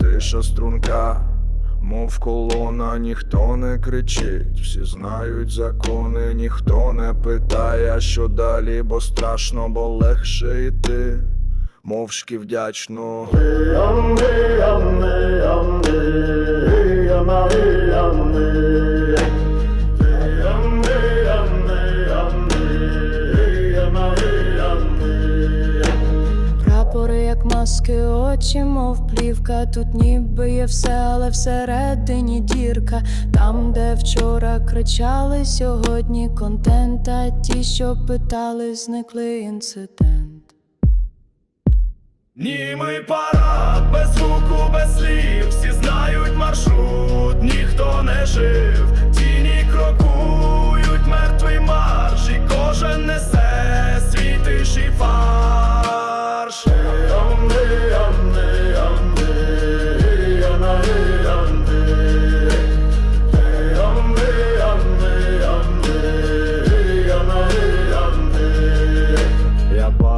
Тиша струнка, мов колона, ніхто не кричить, всі знають закони, ніхто не питає, що далі, бо страшно, бо легше йти, мовшки вдячно. Як маски, очі, мов плівка. Тут ніби є все, але всередині дірка. Там, де вчора кричали, сьогодні контент. А ті, що питали, зникли інцидент. Німий парад, без звуку, без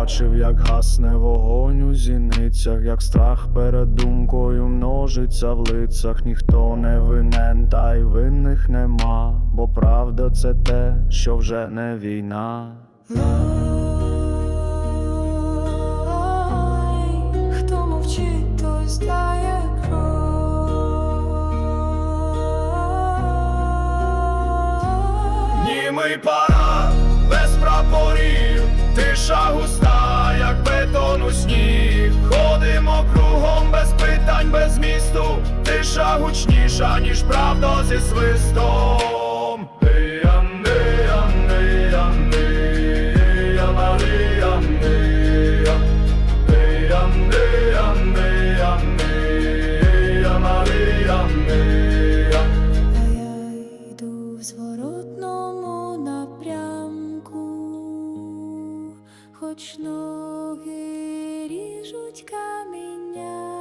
бачив, як гасне вогонь у зіницях, як страх перед думкою множиться в лицях, ніхто не винен, та й винних нема, бо правда це те, що вже не війна. Хто мовчить, той здає кров. Німий парад, без прапорів, тиша густа, тиша гучніша, ніж правда зі свистом. Хоч ноги ріжуть каміння.